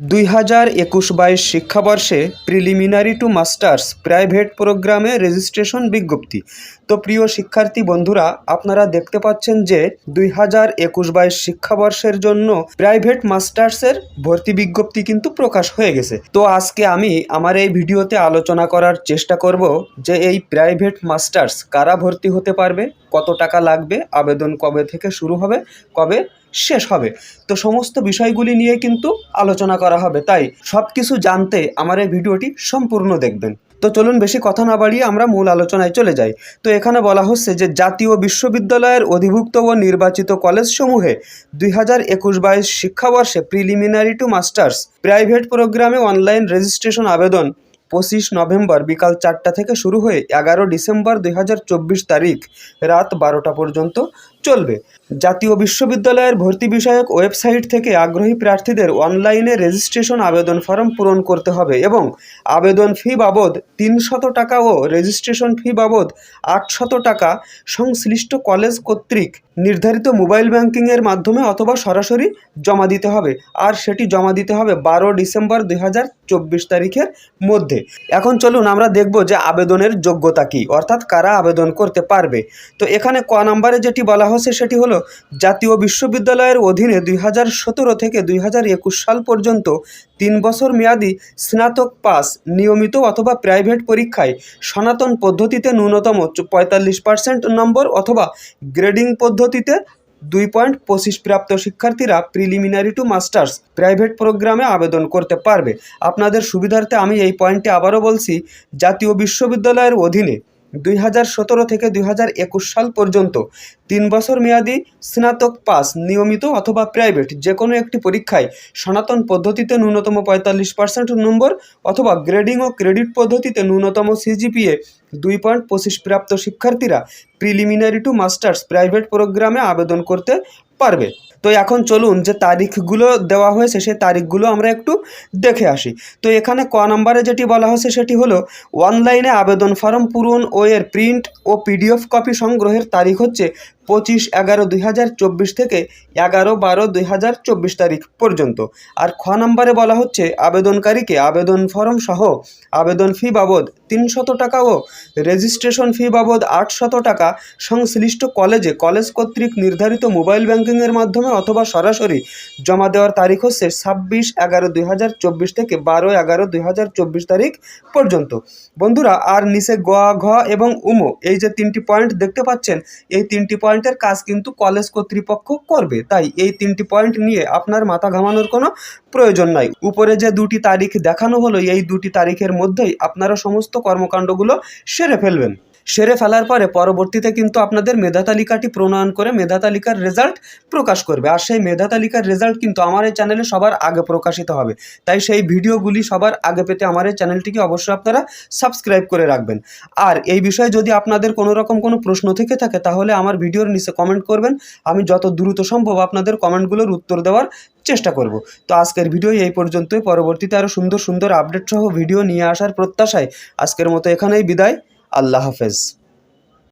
দুই হাজার একুশ বাইশ শিক্ষাবর্ষে প্রিলিমিনারি টু মাস্টার্স প্রাইভেট প্রোগ্রামে রেজিস্ট্রেশন বিজ্ঞপ্তি। তো প্রিয় শিক্ষার্থী বন্ধুরা, আপনারা দেখতে পাচ্ছেন যে দুই হাজার একুশ বাইশ শিক্ষাবর্ষের জন্য প্রাইভেট মাস্টার্সের ভর্তি বিজ্ঞপ্তি কিন্তু প্রকাশ হয়ে গেছে। তো আজকে আমি আমার এই ভিডিওতে আলোচনা করার চেষ্টা করব যে এই প্রাইভেট মাস্টার্স কারা ভর্তি হতে পারবে কত টাকা লাগবে, আবেদন কবে থেকে শুরু হবে, কবে শেষ হবে? তো সমস্ত বিষয়গুলি নিয়ে কিন্তু আলোচনা করা হবে। তাই সব কিছু জানতে আমার এই ভিডিওটি সম্পূর্ণ দেখবেন। তো চলুন বেশি কথা না বাড়িয়ে আমরা মূল আলোচনায় চলে যাই। তো এখানে বলা হচ্ছে যে জাতীয় বিশ্ববিদ্যালয়ের অধিভুক্ত ও নির্বাচিত কলেজসমূহে দুই হাজার একুশ বাইশ শিক্ষাবর্ষে প্রিলিমিনারি টু মাস্টার্স প্রাইভেট প্রোগ্রামে অনলাইন রেজিস্ট্রেশন আবেদন পঁচিশ নভেম্বর বিকাল চারটা থেকে শুরু হয়ে এগারো ডিসেম্বর দুই হাজার চব্বিশ তারিখ রাত বারোটা পর্যন্ত চলবে। জাতীয় বিশ্ববিদ্যালয়ের ভর্তি বিষয়ক ওয়েবসাইট থেকে আগ্রহী প্রার্থীদের অনলাইনে রেজিস্ট্রেশন আবেদন ফর্ম পূরণ করতে হবে এবং আবেদন ফি বাবদ তিনশত টাকা ও রেজিস্ট্রেশন ফি বাবদ আটশত টাকা সংশ্লিষ্ট কলেজ কর্তৃক নির্ধারিত মোবাইল ব্যাংকিংয়ের মাধ্যমে অথবা সরাসরি জমা দিতে হবে। আর সেটি জমা দিতে হবে বারো ডিসেম্বর দুই হাজার চব্বিশ তারিখের মধ্যে। এখন চলুন আমরা দেখব যে আবেদনের যোগ্যতা কী, অর্থাৎ কারা আবেদন করতে পারবে। তো এখানে ক নম্বরে যেটি বলা সেটি হলো, জাতীয় বিশ্ববিদ্যালয়ের অধীনে দুই হাজার সতেরো থেকে দুই হাজার একুশ সাল পর্যন্ত তিন বছর মেয়াদি স্নাতক পাস নিয়মিত অথবা প্রাইভেট পরীক্ষায় সনাতন পদ্ধতিতে ন্যূনতম পঁয়তাল্লিশ পার্সেন্ট নম্বর অথবা গ্রেডিং পদ্ধতিতে দুই পয়েন্ট পঁচিশ প্রাপ্ত শিক্ষার্থীরা প্রিলিমিনারি টু মাস্টার্স প্রাইভেট প্রোগ্রামে আবেদন করতে পারবে। আপনাদের সুবিধার্থে আমি এই পয়েন্টটি আবারও বলছি, জাতীয় বিশ্ববিদ্যালয়ের অধীনে দুই হাজার সতেরো থেকে দুই হাজার একুশ সাল পর্যন্ত তিন বছর মেয়াদি স্নাতক পাস নিয়মিত অথবা প্রাইভেট যে কোনো একটি পরীক্ষায় সনাতন পদ্ধতিতে ন্যূনতম পঁয়তাল্লিশ পার্সেন্ট নম্বর অথবা গ্রেডিং ও ক্রেডিট পদ্ধতিতে ন্যূনতম সিজিপিএ দুই পয়েন্ট পঁচিশ প্রাপ্ত শিক্ষার্থীরা প্রিলিমিনারি টু মাস্টার্স প্রাইভেট প্রোগ্রামে আবেদন করতে পারবে। তো এখন চলুন যে তারিখগুলো দেওয়া হয়েছে, সেই তারিখগুলো আমরা একটু দেখে আসি। তো এখানে ক নম্বরে যেটি বলা হয়েছে, সেটি হলো অনলাইনে আবেদন ফর্ম পূরণ ও এর প্রিন্ট ও পিডিএফ কপি সংগ্রহের তারিখ হচ্ছে পঁচিশ এগারো দুই থেকে এগারো বারো দুই তারিখ পর্যন্ত। আর খ নম্বরে বলা হচ্ছে, আবেদনকারীকে আবেদন ফর্ম সহ আবেদন ফি বাবদ তিনশত টাকা ও রেজিস্ট্রেশন ফি বাবদ আটশত টাকা সংশ্লিষ্ট কলেজে কলেজ কর্তৃক নির্ধারিত মোবাইল ব্যাংকিংয়ের মাধ্যমে অথবা সরাসরি জমা দেওয়ার তারিখ হচ্ছে ছাব্বিশ এগারো দুই থেকে বারো এগারো দুই তারিখ পর্যন্ত। বন্ধুরা, আর নিচে গ, ঘ এবং উমো এই যে তিনটি পয়েন্ট দেখতে পাচ্ছেন, এই তিনটি পয়েন্টের কাজ কিন্তু কলেজ কর্তৃপক্ষ করবে। তাই এই তিনটি পয়েন্ট নিয়ে আপনার মাথা ঘামানোর কোনো প্রয়োজন নাই। উপরে যে দুটি তারিখ দেখানো হলো, এই দুটি তারিখের মধ্যেই আপনারা সমস্ত কর্মকাণ্ডগুলো সেরে ফেলবেন। সেরে ফেলার পরে পরবর্তীতে কিন্তু আপনাদের মেধা তালিকাটি প্রণয়ন করে মেধা তালিকার রেজাল্ট প্রকাশ করবে। আর সেই মেধা তালিকার রেজাল্ট কিন্তু আমার এই চ্যানেলে সবার আগে প্রকাশিত হবে। তাই সেই ভিডিওগুলি সবার আগে পেতে আমার এই চ্যানেলটিকে অবশ্যই আপনারা সাবস্ক্রাইব করে রাখবেন। আর এই বিষয়ে যদি আপনাদের কোনো রকম কোনো প্রশ্ন থেকে থাকে, তাহলে আমার ভিডিওর নিচে কমেন্ট করবেন। আমি যত দ্রুত সম্ভব আপনাদের কমেন্টগুলোর উত্তর দেওয়ার চেষ্টা করব। তো আজকের ভিডিও এই পর্যন্তই। পরবর্তীতে আরও সুন্দর সুন্দর আপডেট সহ ভিডিও নিয়ে আসার প্রত্যাশায় আজকের মতো এখানেই বিদায়। আল্লাহ হাফেজ।